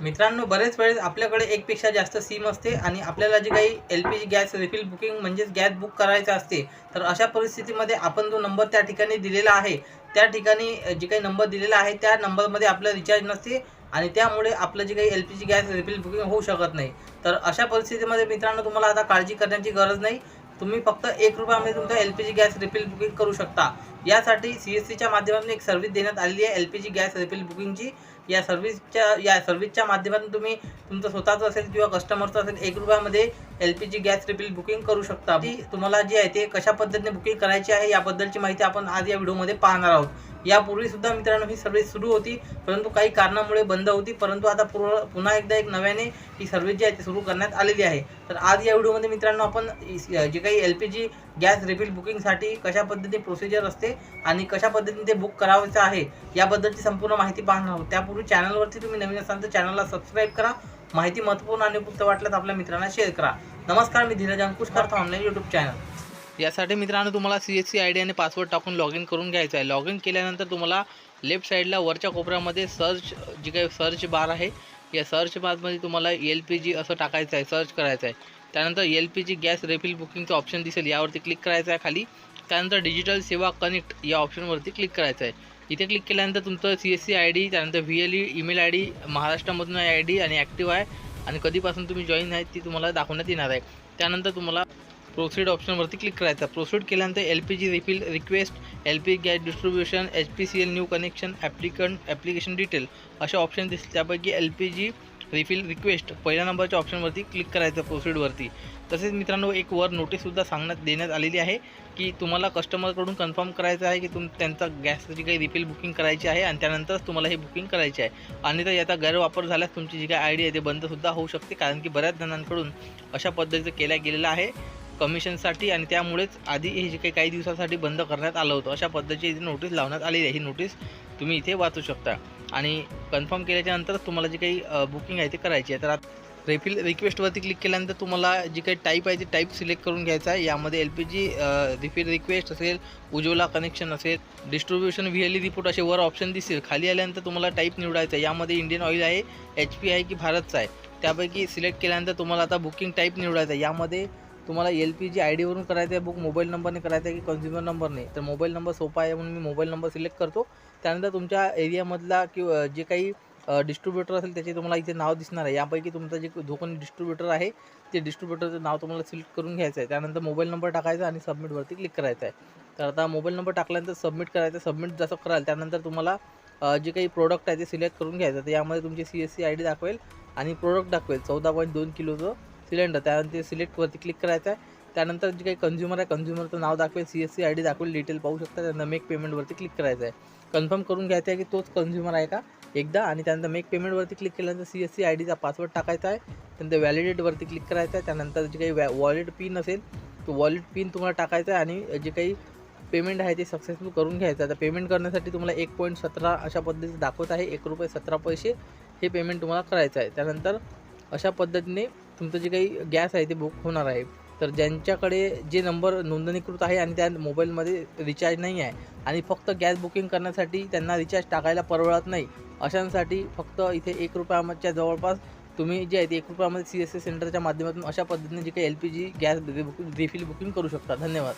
मित्रांनो बरेच वेळेस आपल्याकडे एकपेक्षा जास्त सिम असते आणि आपल्याला जे काही L P G gas refill booking म्हणजेच गॅस बुक करायचं असते तर अशा परिस्थितीमध्ये आपण जो नंबर त्या ठिकाणी दिलेला आहे त्या ठिकाणी जे काही नंबर दिलेला आहे त्या नंबरमध्ये आपलं रिचार्ज नसते आणि त्यामुळे आपलं जे काही L P G gas refill booking होऊ शकत नाही. तर अशा परिस्थितीमध्ये मित्रांनो तुम्हाला आता काळजी करण्याची गरज नाही. तुम्ही फक्त एक रुपयामध्ये तुमचा L P G gas refill booking करू शकता. यासाठी सी एस सीच्या माध्यमातून एक सर्व्हिस देण्यात आलेली आहे L P G gas refill बुकिंगची या सर्व्हिसच्या या सर्व्हिसच्या माध्यमातून तुम्ही तुमचं स्वतःचं असेल किंवा कस्टमरचं असेल एक रुपयामध्ये L P G gas refill booking करू शकता. ती तुम्हाला जे आहे ते कशा पद्धतीने बुकिंग करायची आहे याबद्दलची माहिती आपण आज या व्हिडिओमध्ये पाहणार आहोत. यापूर्वी सुद्धा मित्रांनो ही सर्व्हिस सुरू होती परंतु काही कारणामुळे बंद होती. परंतु आता पूर्ण पुन्हा एकदा एक नव्याने ही सर्व्हिस जी आहे ती सुरू करण्यात आलेली आहे. तर आज या व्हिडिओमध्ये मित्रांनो आपण जे काही L P G gas refill बुकिंगसाठी कशा पद्धतीने प्रोसिजर असते आणि कशा पद्धतीने ते बुक करावायचं आहे याबद्दलची संपूर्ण माहिती पाहणार आहोत. त्यापूर्वी चॅनलवरती तुम्ही नवीन असाल तर चॅनलला सबस्क्राईब करा. माहिती महत्त्वपूर्ण आणि उपयुक्त वाटल्यास आपल्या मित्रांना शेअर करा. नमस्कार मी धीरज अंकुश करतो ऑनलाईन यूट्यूब चॅनल यासाठी मित्रांनो तुम्हाला C S C I D आणि पासवर्ड टाकून लॉग इन करून घ्यायचं आहे. लॉग इन केल्यानंतर तुम्हाला लेफ्ट साईडला वरच्या कोपऱ्यामध्ये सर्च जी काही सर्च बार आहे या सर्च बारमध्ये तुम्हाला एल पी जी असं टाकायचं आहे सर्च करायचं आहे. त्यानंतर L P G gas refill बुकिंगचं option दिसेल. यावरती क्लिक करायचं आहे खाली. त्यानंतर डिजिटल सेवा कनेक्ट या ऑप्शनवरती क्लिक करायचं आहे. इथे क्लिक केल्यानंतर तुमचं C S C I D त्यानंतर V L E email I D महाराष्ट्रामधून आय डी आणि ॲक्टिव्ह आहे. आणि कधीपासून तुम्ही जॉईन आहे ती तुम्हाला दाखवण्यात येणार आहे. त्यानंतर तुम्हाला प्रोसीड ऑप्शनवरती क्लिक करायचं प्रोसीड केल्यानंतर L P G refill request L P gas distribution H P C L new connection applicant application detail असे ऑप्शन दिसतील त्यापैकी L P G refill request पहिल्या नंबरच्या ऑप्शनवरती क्लिक करायचं प्रोसीडवरती तसेच मित्रांनो एक वर नोटीससुद्धा सांगण्यात देण्यात आलेली आहे की तुम्हाला कस्टमरकडून कन्फर्म करायचं आहे की तुम त्यांचा गॅसची काही रिफिल बुकिंग करायची आहे आणि त्यानंतरच तुम्हाला हे बुकिंग करायची आहे. आणि तर याचा गैरवापर झाल्यास तुमची जी काही आय डी आहे ते बंदसुद्धा होऊ शकते कारण की बऱ्याच जणांकडून अशा पद्धतीचं केल्या गेलेलं आहे. कमिशनसाठी आणि त्यामुळेच आधी हे जे काही काही दिवसासाठी बंद करण्यात आलं होतं अशा पद्धतीची इथे नोटीस लावण्यात आलेली आहे. ही नोटीस तुम्ही इथे वाचू शकता. आणि कन्फर्म केल्याच्या नंतरच तुम्हाला जी काही बुकिंग आहे ते करायची आहे. तर रेफिल रिक्वेस्टवरती क्लिक केल्यानंतर तुम्हाला जी काही टाईप आहे ती टाईप सिलेक्ट करून घ्यायचा आहे. यामध्ये L P G refill request असेल उज्ज्वला कनेक्शन असेल distribution V L E report असे वर ऑप्शन दिसतील. खाली आल्यानंतर तुम्हाला टाईप निवडायचं आहे. यामध्ये इंडियन ऑइल आहे एच पी आहे की भारतचा आहे. त्यापैकी सिलेक्ट केल्यानंतर तुम्हाला आता बुकिंग टाईप निवडायचं आहे. यामध्ये तुम्हाला एल पी जी आय डीवरून करायचं आहे बुक मोबाईल नंबरने करायचं आहे की कन्झ्युमर नंबरने तर मोबाईल नंबर सोपा आहे म्हणून मी मोबाईल नंबर सिलेक्ट करतो. त्यानंतर तुमच्या एरियामधला किंवा जे काही डिस्ट्रीब्युटर असेल त्याचे तुम्हाला इथे नाव दिसणार आहे. यापैकी तुमचं जे जो कोणी डिस्ट्रीब्युटर आहे ते डिस्ट्रीब्युटरचं नाव तुम्हाला सिलेक्ट करून घ्यायचं आहे. त्यानंतर मोबाईल नंबर टाकायचा आणि सबमिटवरती क्लिक करायचं आहे. तर आता मोबाईल नंबर टाकल्यानंतर सबमिट करायचं सबमिट जसं कराल त्यानंतर तुम्हाला जे काही प्रोडक्ट आहे ते सिलेक्ट करून घ्यायचं तर यामध्ये तुमची C S C I D दाखवेल आणि प्रोडक्ट दाखवेल. चौदा पॉईंट दोन किलोचं सिलेंडर त्यानंतर सिलेक्टवरती क्लिक करायचं आहे त्यानंतर जे काही कन्झ्युमर आहे कन्झ्युमरचं नाव दाखवेल C S C I D दाखवेल डिटेल पाहू शकता. त्यानंतर मेक पेमेंटवरती क्लिक करायचं आहे कन्फर्म करून घ्यायचं आहे की तोच कन्झ्युमर आहे का? एकदा. आणि त्यानंतर मेक पेमेंटवरती क्लिक केल्यानंतर सी एस सी आय डीचा पासवर्ड टाकायचा आहे. त्यानंतर व्हॅलिडेटवरती क्लिक करायचं आहे त्यानंतर जे काही वॅ वॉलेट पिन असेल तो वॉलेट पिन तुम्हाला टाकायचा आहे. आणि जे काही पेमेंट आहे ते सक्सेसफुल करून घ्यायचं आहे. तर पेमेंट करण्यासाठी तुम्हाला एक पॉईंट सतरा अशा पद्धतीचं दाखवत आहे. एक रुपये सतरा पैसे हे पेमेंट तुम्हाला करायचं आहे. त्यानंतर अशा पद्धतीने तुमचं जे काही गॅस आहे ते बुक होणार आहे. तर ज्यांच्याकडे जे नंबर नोंदणीकृत आहे आणि त्या मोबाईलमध्ये रिचार्ज नाही आहे आणि फक्त गॅस बुकिंग करण्यासाठी त्यांना रिचार्ज टाकायला परवडत नाही अशांसाठी फक्त इथे एक रुपयाच्या जवळपास तुम्ही जे आहे ते एक रुपयामध्ये सी एस सी सेंटरच्या माध्यमातून अशा पद्धतीने जे काही L P G gas refill booking करू शकता. धन्यवाद.